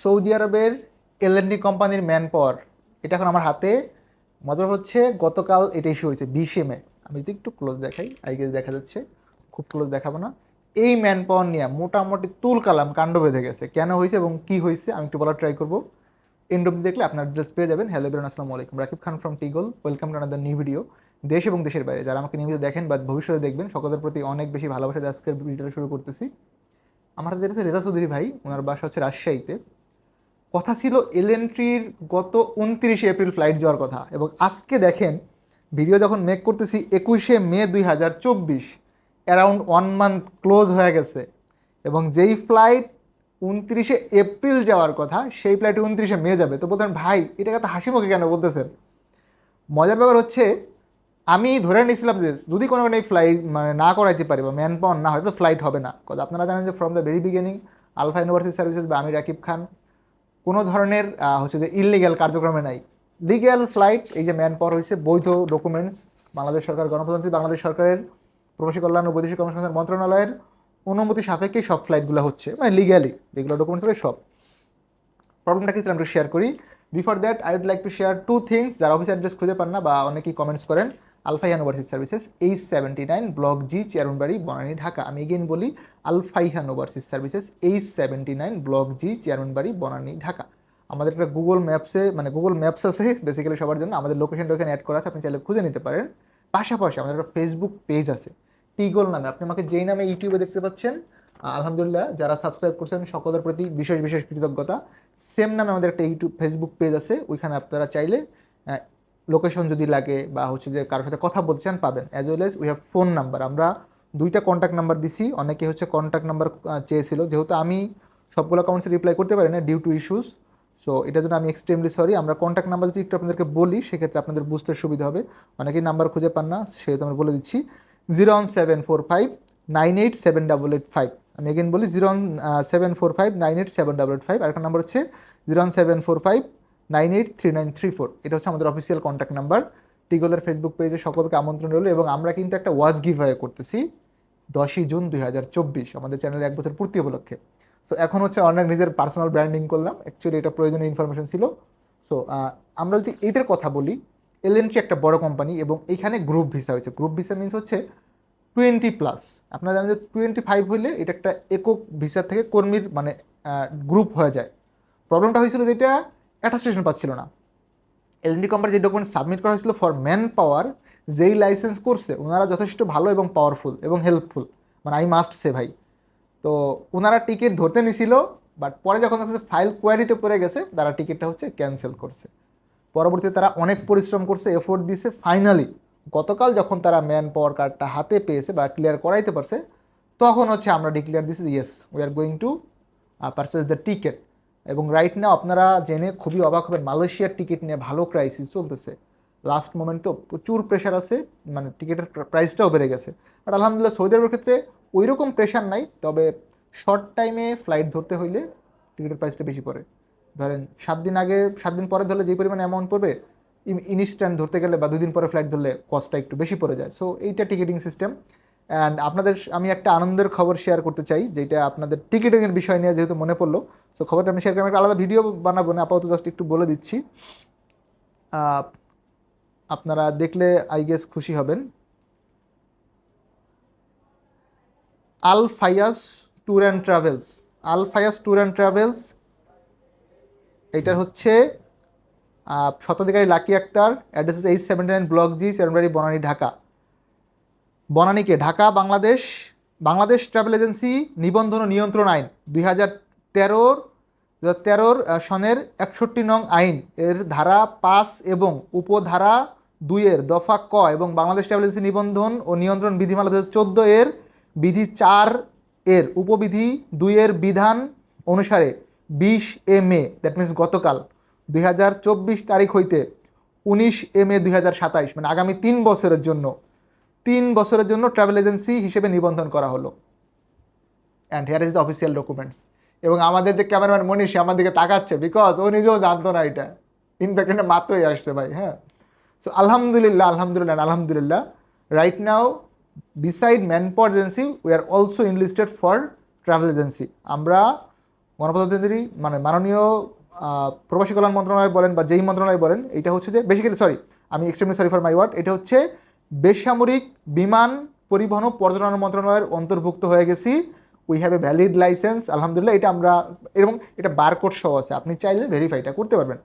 Saudi আরবের এলএনডি কোম্পানির man power এটা এখন আমার হাতে। মজার হচ্ছে, গতকাল এটা ইস্যু হয়েছে, বিশে মে। আমি যদি একটু ক্লোজ দেখাই আই গেস দেখা যাচ্ছে, খুব ক্লোজ দেখাবো না। এই ম্যান পাওয়ার নিয়ে মোটামুটি তুল কালাম কাণ্ড বেঁধে গেছে। কেন হয়েছে এবং কি হয়েছে, আমি একটু বলার ট্রাই করব। এন্ড অব্দি দেখলে আপনার ডিটেলস পেয়ে যাবেন। হ্যালো বেরন আসসালামু আলাইকুম। Rakib Khan from টিগল welcome to another new video দেশ এবং দেশের বাইরে। যারা আমাকে নিয়মিত দেখেন বা ভবিষ্যতে দেখবেন, সকলের প্রতি অনেক বেশি ভালোবাসা আজকের ভিডিওটা শুরু করতেছি। আমার হাতে রেজা চৌধুরী ভাই, ওনার বাসা হচ্ছে রাজশাহীতে। কথা ছিল এলএনট্রির গত উনত্রিশে এপ্রিল ফ্লাইট যাওয়ার কথা। এবং আজকে দেখেন, ভিডিও যখন মেক করতেছি একুশে মে দুই হাজার চব্বিশ অ্যারাউন্ড ওয়ান মান্থ ক্লোজ হয়ে গেছে। এবং যেই ফ্লাইট উনত্রিশে এপ্রিল যাওয়ার কথা, সেই ফ্লাইট উনত্রিশে মে যাবে। তো বলতেন, ভাই এটাকে তো হাসি মুখে কেন বলতেছেন? মজার ব্যাপার হচ্ছে, আমি ধরে নিয়েছিলাম যে যদি কোনো এই ফ্লাইট মানে না করাইতে পারি বা ম্যান পাওয়ার না হয়, তো ফ্লাইট হবে না। কথা আপনারা জানেন যে from the very beginning Alpha University Services বা আমি রাকিব খান কোনো ধরনের হচ্ছে যে ইললিগ্যাল কার্যক্রমে নাই। লিগ্যাল ফ্লাইট এই যে ম্যান পাওয়ার হয়েছে, বৈধ ডকুমেন্টস বাংলাদেশ সরকার, গণপ্রজাতন্ত্রী বাংলাদেশ সরকারের প্রবাসী কল্যাণ ও বৈদেশিক কর্মসংস্থান মন্ত্রণালয়ের অনুমতি সাপেক্ষে সব ফ্লাইটগুলো হচ্ছে মানে লিগ্যালি যেগুলো ডকুমেন্টস হবে সব। প্রবলেমটা কি আমরা শেয়ার করি। Before that I would like to share two things যারা অফিস অ্যাড্রেস খুঁজে পান না বা অনেকেই কমেন্টস করেন। Alpha University Services, H seventy nine, block G Chairmanbari Banani, Dhaka. আমি এগেইন বলি Alfaihan overseas services, H seventy nine, block G Chairmanbari Banani, Dhaka. আমাদের একটা গুগল ম্যাপসে মানে গুগল ম্যাপস আছে বেসিক্যালি সবার জন্য। আমাদের লোকেশনটা ওখানে অ্যাড করা আছে, আপনি চাইলে খুঁজে নিতে পারেন। পাশাপাশি আমাদের একটা ফেসবুক পেজ আছে, টিগোল নামে। আপনি আমাকে যেই নামে ইউটিউবে দেখতে পাচ্ছেন আলহামদুলিল্লাহ, যারা সাবস্ক্রাইব করছেন, সকলের প্রতি বিশেষ বিশেষ কৃতজ্ঞতা। সেম নামে আমাদের একটা ইউটিউব ফেসবুক পেজ আছে, ওইখানে আপনারা চাইলে লোকেশন যদি লাগে বা হচ্ছে যে কারোর সাথে কথা বলতে চান, পাবেন। As well as we have phone number আমরা দুইটা কন্ট্যাক্ট নাম্বার দিছি। অনেকে হচ্ছে কন্ট্যাক্ট নাম্বার চেয়েছিল। যেহেতু আমি সবগুলো কমেন্টসে রিপ্লাই করতে পারি না ডিউ টু ইস্যুস সো এটার জন্য আমি এক্সট্রিমলি সরি আমরা কন্ট্যাক্ট নাম্বার যদি একটু আপনাদেরকে বলি, সেক্ষেত্রে আপনাদের বুঝতে সুবিধা হবে। অনেকেই নাম্বার খুঁজে পান না, সেহেতু আমরা বলে দিচ্ছি। Zero one seven four five nine eight seven double eight five আমি এগেন বলি zero one seven four five nine eight seven double eight five আরেকটা নাম্বার হচ্ছে zero one seven four five nine eight three nine three four. এটা হচ্ছে আমাদের official contact number টিগোলের Facebook পেজে সকলকে আমন্ত্রণ রইল এবং আমরা কিন্তু একটা ওয়াজ গিভ করতেছি দশই জুন দুই হাজার চব্বিশ আমাদের চ্যানেলের এক বছর পূর্তি উপলক্ষে। সো এখন হচ্ছে অনেক নিজের পার্সোনাল ব্র্যান্ডিং করলাম। অ্যাকচুয়ালি এটা প্রয়োজনীয় ইনফরমেশন ছিল। সো আমরা যদি এইটার কথা বলি এলএনটি একটা বড় কোম্পানি এবং এইখানে গ্রুপ ভিসা হয়েছে। গ্রুপ ভিসা মিনস হচ্ছে টোয়েন্টি প্লাস আপনারা জানেন যে টোয়েন্টি ফাইভ হইলে এটা একটা একক ভিসা থেকে কর্মীর মানে গ্রুপ হয়ে যায়। প্রবলেমটা হয়েছিল যেটা অ্যাটাস্টেশন পাচ্ছিল না। এলএনডি কোম্পানি যে ডকুমেন্ট সাবমিট করা হয়েছিল ফর ম্যান পাওয়ার যেই লাইসেন্স করছে ওনারা যথেষ্ট ভালো এবং পাওয়ারফুল এবং হেল্পফুল মানে আই মাস্ট সে ভাই। তো ওনারা টিকিট ধরতে নিছিল বাট পরে যখন ফাইল কোয়ারিতে পড়ে গেছে, তারা টিকিটটা হচ্ছে ক্যান্সেল করছে। পরবর্তীতে তারা অনেক পরিশ্রম করছে এফোর্ট দিছে। ফাইনালি গতকাল যখন তারা ম্যান পাওয়ার কার্ডটা হাতে পেয়েছে বা ক্লিয়ার করাইতে পারছে, তখন হচ্ছে আমরা ডিক্লেয়ার দিছি yes we are going to purchase the ticket এবং রাইট নাও আপনারা জেনে খুবই অবাক হবেন, মালয়েশিয়ার টিকিট নিয়ে ভালো ক্রাইসিস চলতেছে। লাস্ট মোমেন্ট প্রচুর প্রেশার আছে মানে টিকিটের প্রাইসটাও বেড়ে গেছে। বাট আলহামদুলিল্লাহ সৌদি আরবের ক্ষেত্রে ওই রকম প্রেশার নাই, তবে শর্ট টাইমে ফ্লাইট ধরতে হইলে টিকিটের প্রাইসটা বেশি পড়ে। ধরেন সাত দিন আগে, সাত দিন পরে ধরলে যে পরিমাণ অ্যামাউন্ট পড়বে ইনস্ট্যান্ট ধরতে গেলে বা দুদিন পরে ফ্লাইট ধরলে কস্টটা একটু বেশি পড়ে যায়। সো এইটা টিকিটিং সিস্টেম অ্যান্ড আপনাদের আমি একটা আনন্দের খবর শেয়ার করতে চাই, যেটা আপনাদের টিকিটিংয়ের বিষয় নিয়ে যেহেতু মনে পড়ল। সো খবরটা আমি শেয়ার করি একটা আলাদা ভিডিও বানাবো না আপাতত জাস্ট একটু বলে দিচ্ছি। আপনারা দেখলে আই গেস খুশি হবেন। Al Fayas tour and travels. Al Fayas tour and travels এইটার হচ্ছে শতাধিকারী Lucky Akter, address H seventy nine block G seventy Banani, Dhaka. বনানীকে Dhaka, Bangladesh Bangladesh travel agency নিবন্ধন ও নিয়ন্ত্রণ আইন দুই হাজার তেরোর দু তেরোর সনের একষট্টি নং আইন এর ধারা পাঁচ এবং উপধারা দুইয়ের দফা ক এবং বাংলাদেশ ট্রাভেল এজেন্সি নিবন্ধন ও নিয়ন্ত্রণ বিধিমালা দু চোদ্দ এর বিধি চার এর উপবিধি দুইয়ের বিধান অনুসারে বিশ এ মে দ্যাট মিন্স গতকাল, দুই হাজার চব্বিশ তারিখ হইতে উনিশ এ মে দুই মানে আগামী তিন বছরের জন্য। তিন বছরের জন্য ট্রাভেল এজেন্সি হিসেবে নিবন্ধন করা হলো। And here is the official documents এবং আমাদের যে ক্যামেরাম্যান মনীষ আমার দিকে তাকাচ্ছে বিকজ ও নিজেও জানতো না এটা। ইনফ্যাক্ট মাত্রই আসছে ভাই হ্যাঁ। সো আলহামদুলিল্লাহ আলহামদুলিল্লাহ আলহামদুলিল্লাহ। Right now beside manpower agency we are also enlisted for travel agency আমরা গণপ্রজাতন্ত্রী মানে মাননীয় প্রবাসী কল্যাণ মন্ত্রণালয় বলেন বা যেই মন্ত্রণালয় বলেন এটা হচ্ছে যে বেসিক্যালি সরি আমি extremely sorry for my word এটা হচ্ছে বেসামরিক বিমান পরিবহন ও পর্যটন মন্ত্রণালয়ের অন্তর্ভুক্ত হয়ে গেছি। We have a valid licence আলহামদুলিল্লাহ, এটা আমরা, এবং এটা বারকোড সহ আছে। আপনি চাইলে ভেরিফাইটা করতে পারবেন।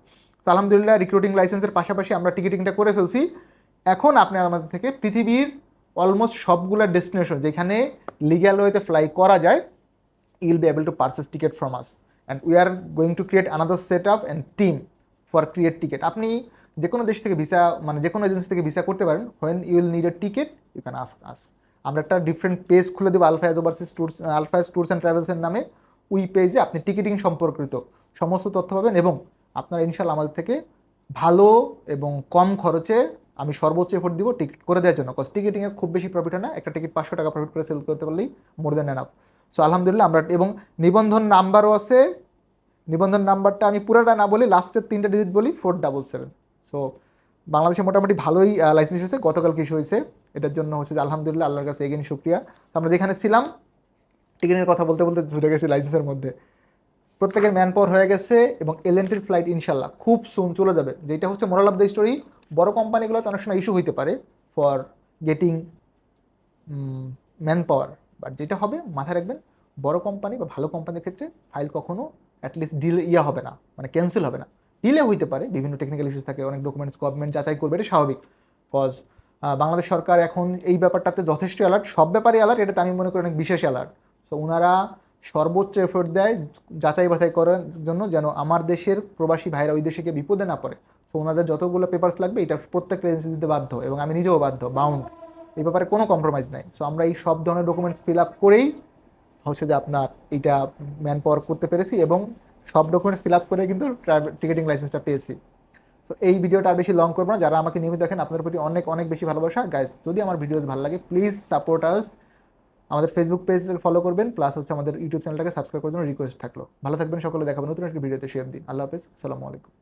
তো আলহামদুলিল্লাহ রিক্রুটিং লাইসেন্সের পাশাপাশি আমরা টিকিটিংটা করে ফেলছি। এখন আপনি আমাদের থেকে পৃথিবীর অলমোস্ট সবগুলো ডেস্টিনেশন যেখানে লিগ্যাল ওয়েতে ফ্লাই করা যায়, you'll be able to purchase ticket from us. And we are to create create set setup and team for create ticket আপনি যে কোনো দেশ থেকে ভিসা মানে যে কোনো এজেন্সি থেকে ভিসা করতে পারেন when you will need a ticket you can ask us আমরা একটা ডিফারেন্ট পেজ খুলে দেবো Alfayaz overseas tours Alfayaz tours and ট্রাভেলসের নামে। উই পেজে আপনি টিকিটিং সম্পর্কিত সমস্ত তথ্য পাবেন এবং আপনারা ইনশাল্লাহ আমাদের থেকে ভালো এবং কম খরচে আমি সর্বোচ্চ এফোর্ট দিব টিকিট করে দেওয়ার জন্য। কজ টিকিটিংয়ে খুব বেশি প্রফিট হয় না, একটা টিকিট পাঁচশো টাকা প্রফিট করে সেল করতে পারলেই মোর দেন এনাফ সো আলহামদুলিল্লাহ আমরা, এবং নিবন্ধন নাম্বারও আছে। নিবন্ধন নাম্বারটা আমি পুরোটা না বলি লাস্টের তিনটা ডিজিট বলি ফোর ডাবল সেভেন সো বাংলাদেশে মোটামুটি ভালোই লাইসেন্স হয়েছে, গতকাল কিছু হয়েছে। এটার জন্য হচ্ছে যে আলহামদুলিল্লাহ, আল্লাহর কাছে এগেন শুক্রিয়া। তো আমরা যেখানে ছিলাম, টিকিটের কথা বলতে বলতে ছুটে গেছি লাইসেন্সের মধ্যে। প্রত্যেকের ম্যান পাওয়ার হয়ে গেছে এবং এলএনটির ফ্লাইট ইনশাল্লাহ খুব সুন চলে যাবে। যেটা হচ্ছে মোরাল অফ দ্য স্টোরি বড় কোম্পানিগুলোতে অনেক সময় ইস্যু হইতে পারে for getting manpower but যেটা হবে, মাথায় রাখবেন, বড় কোম্পানি বা ভালো কোম্পানির ক্ষেত্রে ফাইল কখনো অ্যাটলিস্ট ডিল ইয়া হবে না মানে ক্যান্সেল হবে না। ডিলে হইতে পারে, বিভিন্ন টেকনিক্যাল ইস্যুস থাকে, অনেক ডকুমেন্টস গভর্নমেন্ট যাচাই করবে, এটা স্বাভাবিক। কজ বাংলাদেশ সরকার এখন এই ব্যাপারটাতে যথেষ্ট অ্যালার্ট সব ব্যাপারে অ্যালার্ট এটাতে আমি মনে করি অনেক বিশেষ অ্যালার্ট সো ওনারা সর্বোচ্চ এফোর্ট দেয় যাচাই বাছাই করার জন্য যেন আমার দেশের প্রবাসী ভাইরা ওই দেশে গিয়ে বিপদে না পড়ে। তো ওনাদের যতগুলো পেপার্স লাগবে, এটা প্রত্যেকটা এজেন্সি দিতে বাধ্য এবং আমি নিজেও বাধ্য বাউন্ড এই ব্যাপারে কোনো কম্প্রোমাইজ নাই। সো আমরা এই সব ধরনের ডকুমেন্টস ফিল আপ করেই হচ্ছে যে আপনার এইটা ম্যান পাওয়ার করতে পেরেছি এবং সব ডকুমেন্টস ফিল আপ করে কিন্তু টিকেটিং লাইসেন্সটা পেয়েছি। তো এই ভিডিওটা আর বেশি লং করব না। যারা আমাকে নিয়মিত দেখেন, আপনাদের প্রতি অনেক অনেক বেশি ভালোবাসা। গাইস যদি আমার ভিডিওস ভালো লাগে প্লিজ সাপোর্ট আস আমাদের ফেসবুক পেজ ফলো করবেন প্লাস হচ্ছে আমাদের ইউটিউব চ্যানেলটাকে সাবস্ক্রাইব করার জন্য রিকোয়েস্ট থাকল। ভালো থাকবেন সকলে দেখাবেন নতুন একটি ভিডিওতে শেয়ার দিন আল্লাহ হাফেজ, আসসালামু আলাইকুম।